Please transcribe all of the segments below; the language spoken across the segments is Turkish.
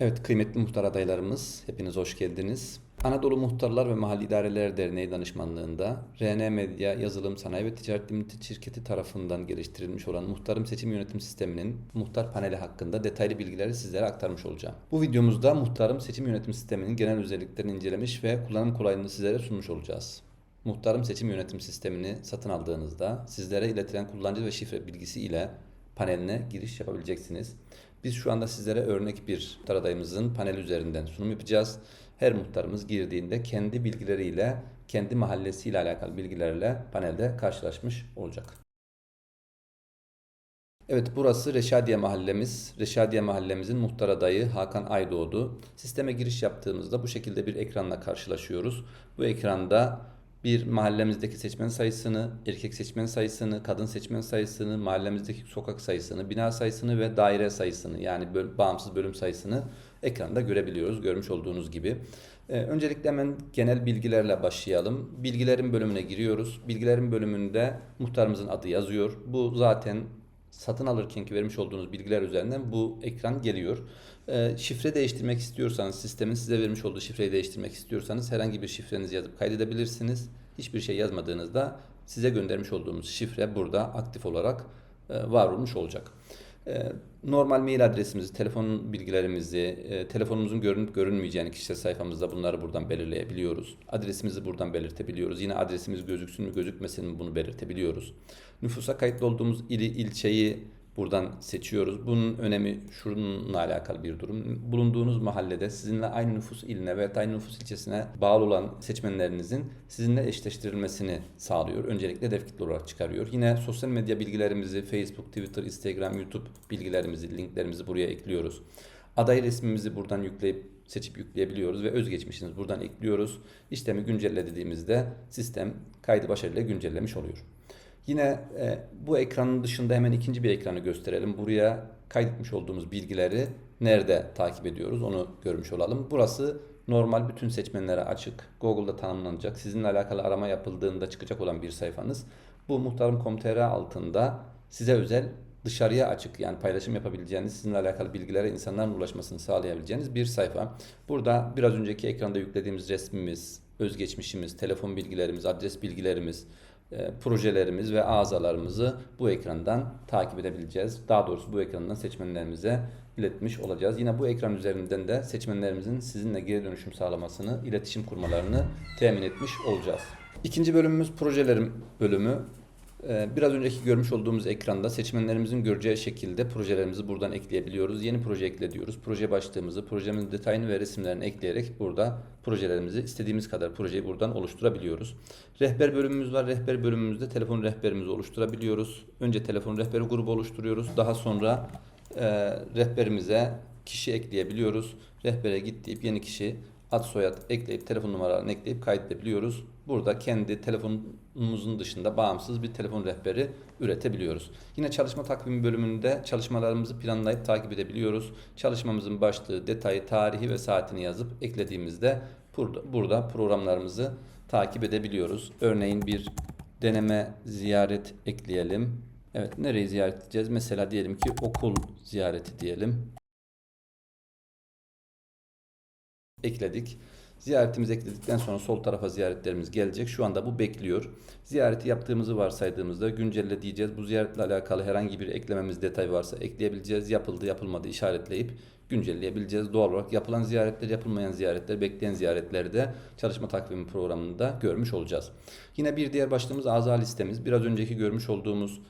Evet kıymetli muhtar adaylarımız hepiniz hoş geldiniz. Anadolu Muhtarlar ve Mahalli İdareler Derneği danışmanlığında RN Medya Yazılım Sanayi ve Ticaret Limited şirketi tarafından geliştirilmiş olan muhtarım seçim yönetim sisteminin muhtar paneli hakkında detaylı bilgileri sizlere aktarmış olacağım. Bu videomuzda muhtarım seçim yönetim sisteminin genel özelliklerini incelemiş ve kullanım kolaylığını sizlere sunmuş olacağız. Muhtarım seçim yönetim sistemini satın aldığınızda sizlere iletilen kullanıcı ve şifre bilgisi ile paneline giriş yapabileceksiniz. Biz şu anda sizlere örnek bir muhtar adayımızın panel üzerinden sunum yapacağız. Her muhtarımız girdiğinde kendi bilgileriyle, kendi mahallesiyle alakalı bilgilerle panelde karşılaşmış olacak. Evet burası Reşadiye mahallemiz. Reşadiye mahallemizin muhtar adayı Hakan Aydoğdu. Sisteme giriş yaptığımızda bu şekilde bir ekranla karşılaşıyoruz. Bu ekranda bir mahallemizdeki seçmen sayısını, erkek seçmen sayısını, kadın seçmen sayısını, mahallemizdeki sokak sayısını, bina sayısını ve daire sayısını yani böl- bağımsız bölüm sayısını ekranda görebiliyoruz. Görmüş olduğunuz gibi. Ee, öncelikle hemen genel bilgilerle başlayalım. Bilgilerin bölümüne giriyoruz. Bilgilerin bölümünde muhtarımızın adı yazıyor. Bu zaten satın alırkenki vermiş olduğunuz bilgiler üzerinden bu ekran geliyor. Ee, şifre değiştirmek istiyorsanız, sistemin size vermiş olduğu şifreyi değiştirmek istiyorsanız herhangi bir şifrenizi yazıp kaydedebilirsiniz. Hiçbir şey yazmadığınızda size göndermiş olduğumuz şifre burada aktif olarak e, var olmuş olacak. E, Normal mail adresimizi, telefon bilgilerimizi, e, telefonumuzun görünüp görünmeyeceğini kişisel sayfamızda bunları buradan belirleyebiliyoruz. Adresimizi buradan belirtebiliyoruz. Yine adresimiz gözüksün mü gözükmesin mi bunu belirtebiliyoruz. Nüfusa kayıtlı olduğumuz ili, ilçeyi buradan seçiyoruz. Bunun önemi şununla alakalı bir durum. Bulunduğunuz mahallede sizinle aynı nüfus iline veya aynı nüfus ilçesine bağlı olan seçmenlerinizin sizinle eşleştirilmesini sağlıyor. Öncelikle hedef kitle olarak çıkarıyor. Yine sosyal medya bilgilerimizi Facebook, Twitter, Instagram, YouTube bilgilerimizi, linklerimizi buraya ekliyoruz. Aday resmimizi buradan yükleyip seçip yükleyebiliyoruz ve özgeçmişinizi buradan ekliyoruz. İşlemi güncelle dediğimizde sistem kaydı başarıyla güncellemiş oluyor. Yine e, bu ekranın dışında hemen ikinci bir ekranı gösterelim. Buraya kaydetmiş olduğumuz bilgileri nerede takip ediyoruz onu görmüş olalım. Burası normal bütün seçmenlere açık. Google'da tanımlanacak. Sizinle alakalı arama yapıldığında çıkacak olan bir sayfanız. Bu muhtarım.com.tr altında size özel dışarıya açık yani paylaşım yapabileceğiniz, sizinle alakalı bilgilere insanların ulaşmasını sağlayabileceğiniz bir sayfa. Burada biraz önceki ekranda yüklediğimiz resmimiz, özgeçmişimiz, telefon bilgilerimiz, adres bilgilerimiz, e, projelerimiz ve azalarımızı bu ekrandan takip edebileceğiz. Daha doğrusu bu ekrandan seçmenlerimize iletmiş olacağız. Yine bu ekran üzerinden de seçmenlerimizin sizinle geri dönüşüm sağlamasını, iletişim kurmalarını temin etmiş olacağız. İkinci bölümümüz projelerim bölümü. Ee, Biraz önceki görmüş olduğumuz ekranda seçmenlerimizin göreceği şekilde projelerimizi buradan ekleyebiliyoruz. Yeni proje ekle diyoruz. Proje başlığımızı, projemizin detayını ve resimlerini ekleyerek burada projelerimizi istediğimiz kadar projeyi buradan oluşturabiliyoruz. Rehber bölümümüz var. Rehber bölümümüzde telefon rehberimizi oluşturabiliyoruz. Önce telefon rehberi grubu oluşturuyoruz. Daha sonra e, rehberimize kişi ekleyebiliyoruz. Rehbere git deyip yeni kişi ad soyad ekleyip telefon numaralarını ekleyip kaydedebiliyoruz. Burada kendi telefonumuzun dışında bağımsız bir telefon rehberi üretebiliyoruz. Yine çalışma takvimi bölümünde çalışmalarımızı planlayıp takip edebiliyoruz. Çalışmamızın başlığı, detayı, tarihi ve saatini yazıp eklediğimizde burada, programlarımızı takip edebiliyoruz. Örneğin bir deneme ziyaret ekleyelim. Evet nereyi ziyaret edeceğiz? Mesela diyelim ki okul ziyareti diyelim. ekledik. Ziyaretimizi ekledikten sonra sol tarafa ziyaretlerimiz gelecek. Şu anda bu bekliyor. Ziyareti yaptığımızı varsaydığımızda güncelle diyeceğiz. Bu ziyaretle alakalı herhangi bir eklememiz detay varsa ekleyebileceğiz. Yapıldı yapılmadı işaretleyip güncelleyebileceğiz. Doğal olarak yapılan ziyaretler, yapılmayan ziyaretler, bekleyen ziyaretleri de çalışma takvimi programında görmüş olacağız. Yine bir diğer başlığımız aza listemiz. Biraz önceki görmüş olduğumuz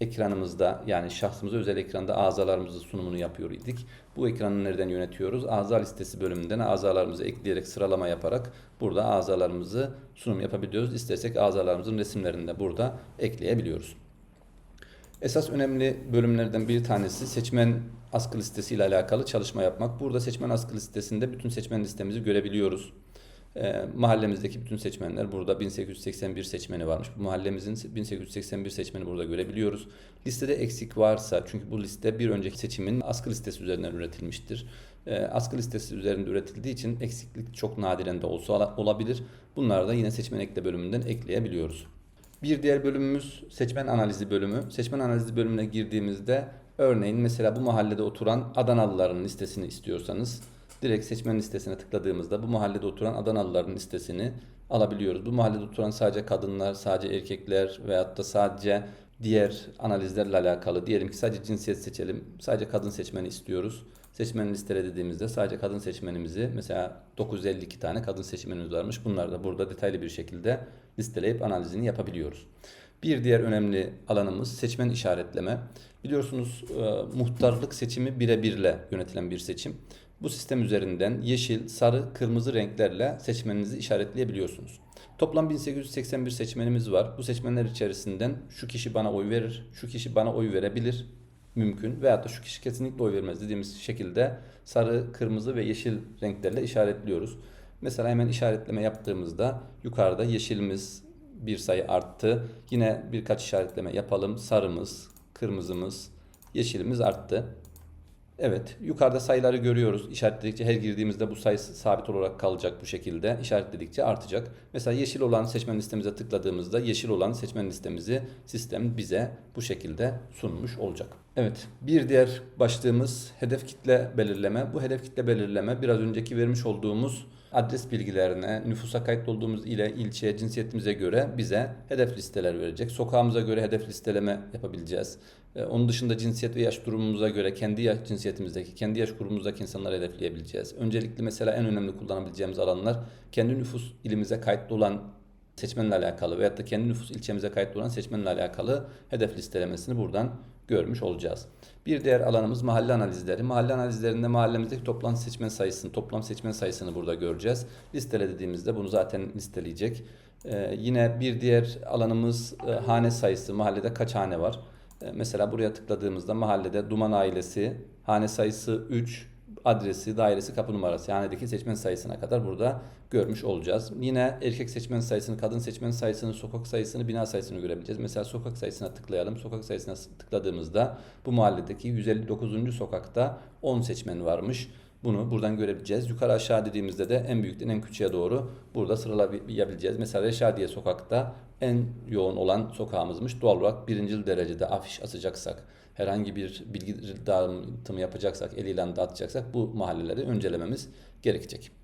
ekranımızda yani şahsımıza özel ekranda azalarımızı sunumunu yapıyor idik. Bu ekranı nereden yönetiyoruz? Aza listesi bölümünden azalarımızı ekleyerek sıralama yaparak burada azalarımızı sunum yapabiliyoruz. İstersek azalarımızın resimlerini de burada ekleyebiliyoruz. Esas önemli bölümlerden bir tanesi seçmen askı listesi ile alakalı çalışma yapmak. Burada seçmen askı listesinde bütün seçmen listemizi görebiliyoruz. E, mahallemizdeki bütün seçmenler burada 1881 seçmeni varmış. Bu mahallemizin 1881 seçmeni burada görebiliyoruz. Listede eksik varsa çünkü bu liste bir önceki seçimin askı listesi üzerinden üretilmiştir. E, askı listesi üzerinde üretildiği için eksiklik çok nadiren de olsa ola- olabilir. Bunları da yine seçmen ekle bölümünden ekleyebiliyoruz. Bir diğer bölümümüz seçmen analizi bölümü. Seçmen analizi bölümüne girdiğimizde Örneğin mesela bu mahallede oturan Adanalıların listesini istiyorsanız direkt seçmen listesine tıkladığımızda bu mahallede oturan Adanalıların listesini alabiliyoruz. Bu mahallede oturan sadece kadınlar, sadece erkekler veyahut da sadece diğer analizlerle alakalı diyelim ki sadece cinsiyet seçelim. Sadece kadın seçmeni istiyoruz. Seçmen listele dediğimizde sadece kadın seçmenimizi mesela 952 tane kadın seçmenimiz varmış. Bunlar da burada detaylı bir şekilde listeleyip analizini yapabiliyoruz. Bir diğer önemli alanımız seçmen işaretleme. Biliyorsunuz e, muhtarlık seçimi birebirle yönetilen bir seçim. Bu sistem üzerinden yeşil, sarı, kırmızı renklerle seçmeninizi işaretleyebiliyorsunuz. Toplam 1881 seçmenimiz var. Bu seçmenler içerisinden şu kişi bana oy verir, şu kişi bana oy verebilir mümkün veyahut da şu kişi kesinlikle oy vermez dediğimiz şekilde sarı, kırmızı ve yeşil renklerle işaretliyoruz. Mesela hemen işaretleme yaptığımızda yukarıda yeşilimiz bir sayı arttı. Yine birkaç işaretleme yapalım. Sarımız, kırmızımız, yeşilimiz arttı. Evet, yukarıda sayıları görüyoruz. İşaretledikçe her girdiğimizde bu sayı sabit olarak kalacak bu şekilde. İşaretledikçe artacak. Mesela yeşil olan seçmen listemize tıkladığımızda yeşil olan seçmen listemizi sistem bize bu şekilde sunmuş olacak. Evet, bir diğer başlığımız hedef kitle belirleme. Bu hedef kitle belirleme biraz önceki vermiş olduğumuz adres bilgilerine, nüfusa kayıtlı olduğumuz ile, ilçeye, cinsiyetimize göre bize hedef listeler verecek. Sokağımıza göre hedef listeleme yapabileceğiz. Ee, onun dışında cinsiyet ve yaş durumumuza göre kendi yaş cinsiyetimizdeki, kendi yaş grubumuzdaki insanları hedefleyebileceğiz. Öncelikli mesela en önemli kullanabileceğimiz alanlar kendi nüfus ilimize kayıtlı olan seçmenle alakalı veyahut da kendi nüfus ilçemize kayıtlı olan seçmenle alakalı hedef listelemesini buradan görmüş olacağız. Bir diğer alanımız mahalle analizleri. Mahalle analizlerinde mahallemizdeki toplam seçmen sayısını, toplam seçmen sayısını burada göreceğiz. Listele dediğimizde bunu zaten listeleyecek. Ee, yine bir diğer alanımız e, hane sayısı. Mahallede kaç hane var? Ee, mesela buraya tıkladığımızda mahallede Duman ailesi, hane sayısı 3, adresi, dairesi, kapı numarası, hanedeki seçmen sayısına kadar burada görmüş olacağız. Yine erkek seçmen sayısını, kadın seçmen sayısını, sokak sayısını, bina sayısını görebileceğiz. Mesela sokak sayısına tıklayalım. Sokak sayısına tıkladığımızda bu mahalledeki 159. sokakta 10 seçmen varmış. Bunu buradan görebileceğiz. Yukarı aşağı dediğimizde de en büyükten en küçüğe doğru burada sıralayabileceğiz. Mesela Reşadiye sokakta en yoğun olan sokağımızmış. Doğal olarak birinci derecede afiş asacaksak, herhangi bir bilgi dağıtımı yapacaksak, el ilanı dağıtacaksak bu mahalleleri öncelememiz gerekecek.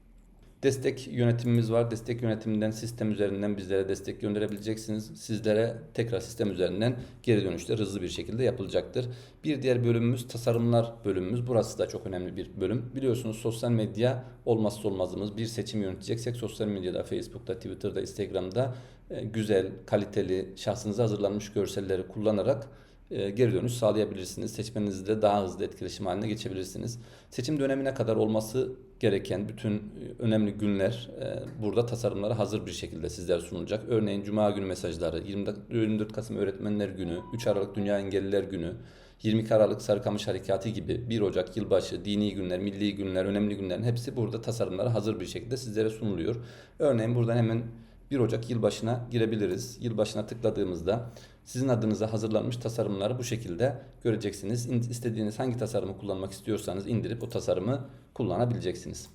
Destek yönetimimiz var. Destek yönetiminden sistem üzerinden bizlere destek gönderebileceksiniz. Sizlere tekrar sistem üzerinden geri dönüşler hızlı bir şekilde yapılacaktır. Bir diğer bölümümüz tasarımlar bölümümüz. Burası da çok önemli bir bölüm. Biliyorsunuz sosyal medya olmazsa olmazımız. Bir seçim yöneteceksek sosyal medyada, Facebook'ta, Twitter'da, Instagram'da e, güzel, kaliteli, şahsınıza hazırlanmış görselleri kullanarak e, geri dönüş sağlayabilirsiniz. Seçmeninizle daha hızlı etkileşim haline geçebilirsiniz. Seçim dönemine kadar olması gereken bütün e, önemli günler e, burada tasarımlara hazır bir şekilde sizlere sunulacak. Örneğin Cuma günü mesajları, 24 Kasım Öğretmenler Günü, 3 Aralık Dünya Engelliler Günü, 22 Aralık Sarıkamış Harekatı gibi 1 Ocak yılbaşı, dini günler, milli günler, önemli günlerin hepsi burada tasarımlara hazır bir şekilde sizlere sunuluyor. Örneğin buradan hemen 1 Ocak yılbaşına girebiliriz. Yılbaşına tıkladığımızda sizin adınıza hazırlanmış tasarımları bu şekilde göreceksiniz. İstediğiniz hangi tasarımı kullanmak istiyorsanız indirip o tasarımı kullanabileceksiniz.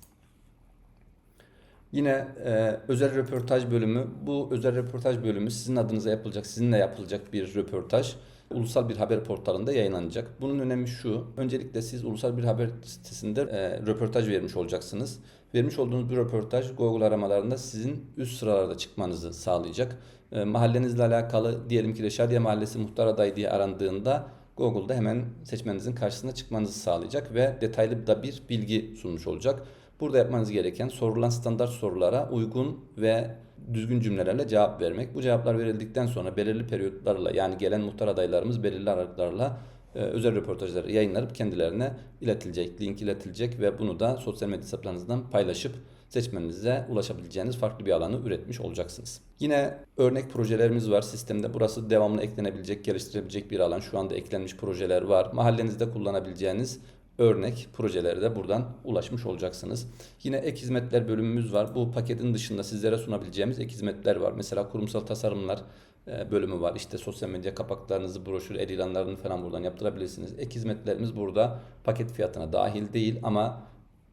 Yine e, özel röportaj bölümü. Bu özel röportaj bölümü sizin adınıza yapılacak, sizinle yapılacak bir röportaj ulusal bir haber portalında yayınlanacak. Bunun önemi şu. Öncelikle siz ulusal bir haber sitesinde e, röportaj vermiş olacaksınız. Vermiş olduğunuz bir röportaj Google aramalarında sizin üst sıralarda çıkmanızı sağlayacak. E, mahallenizle alakalı diyelim ki Reşadiye Mahallesi muhtar adayı diye arandığında Google'da hemen seçmenizin karşısına çıkmanızı sağlayacak ve detaylı da bir bilgi sunmuş olacak. Burada yapmanız gereken sorulan standart sorulara uygun ve düzgün cümlelerle cevap vermek. Bu cevaplar verildikten sonra belirli periyotlarla yani gelen muhtar adaylarımız belirli aralıklarla e, özel röportajları yayınlanıp kendilerine iletilecek, link iletilecek ve bunu da sosyal medya hesaplarınızdan paylaşıp seçmeninize ulaşabileceğiniz farklı bir alanı üretmiş olacaksınız. Yine örnek projelerimiz var sistemde. Burası devamlı eklenebilecek, geliştirebilecek bir alan. Şu anda eklenmiş projeler var. Mahallenizde kullanabileceğiniz örnek projelere de buradan ulaşmış olacaksınız. Yine ek hizmetler bölümümüz var. Bu paketin dışında sizlere sunabileceğimiz ek hizmetler var. Mesela kurumsal tasarımlar e, bölümü var. İşte sosyal medya kapaklarınızı, broşür, el ilanlarını falan buradan yaptırabilirsiniz. Ek hizmetlerimiz burada paket fiyatına dahil değil ama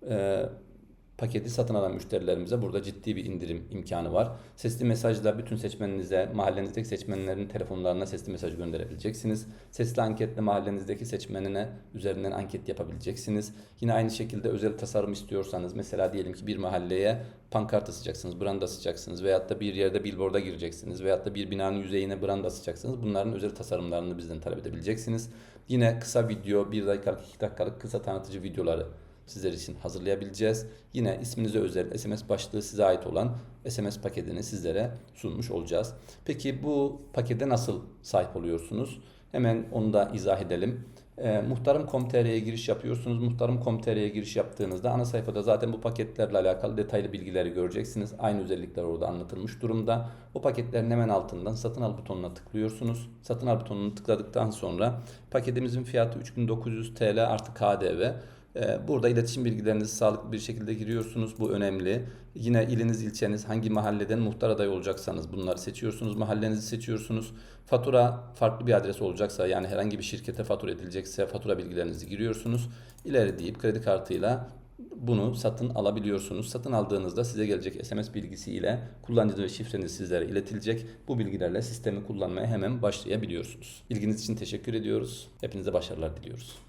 e, paketi satın alan müşterilerimize burada ciddi bir indirim imkanı var. Sesli mesajla bütün seçmeninize, mahallenizdeki seçmenlerin telefonlarına sesli mesaj gönderebileceksiniz. Sesli anketle mahallenizdeki seçmenine üzerinden anket yapabileceksiniz. Yine aynı şekilde özel tasarım istiyorsanız mesela diyelim ki bir mahalleye pankart asacaksınız, branda asacaksınız veyahut da bir yerde billboard'a gireceksiniz veyahut da bir binanın yüzeyine branda asacaksınız. Bunların özel tasarımlarını bizden talep edebileceksiniz. Yine kısa video, 1 dakikalık, 2 dakikalık kısa tanıtıcı videoları sizler için hazırlayabileceğiz. Yine isminize özel SMS başlığı size ait olan SMS paketini sizlere sunmuş olacağız. Peki bu pakete nasıl sahip oluyorsunuz? Hemen onu da izah edelim. E, Muhtarım.com.tr'ye giriş yapıyorsunuz. Muhtarım.com.tr'ye giriş yaptığınızda ana sayfada zaten bu paketlerle alakalı detaylı bilgileri göreceksiniz. Aynı özellikler orada anlatılmış durumda. O paketlerin hemen altından satın al butonuna tıklıyorsunuz. Satın al butonunu tıkladıktan sonra paketimizin fiyatı 3900 TL artı KDV. Ee, Burada iletişim bilgilerinizi sağlıklı bir şekilde giriyorsunuz. Bu önemli. Yine iliniz, ilçeniz, hangi mahalleden muhtar adayı olacaksanız bunları seçiyorsunuz. Mahallenizi seçiyorsunuz. Fatura farklı bir adres olacaksa yani herhangi bir şirkete fatura edilecekse fatura bilgilerinizi giriyorsunuz. İleri deyip kredi kartıyla bunu satın alabiliyorsunuz. Satın aldığınızda size gelecek SMS bilgisi ile kullanıcı ve şifreniz sizlere iletilecek. Bu bilgilerle sistemi kullanmaya hemen başlayabiliyorsunuz. İlginiz için teşekkür ediyoruz. Hepinize başarılar diliyoruz.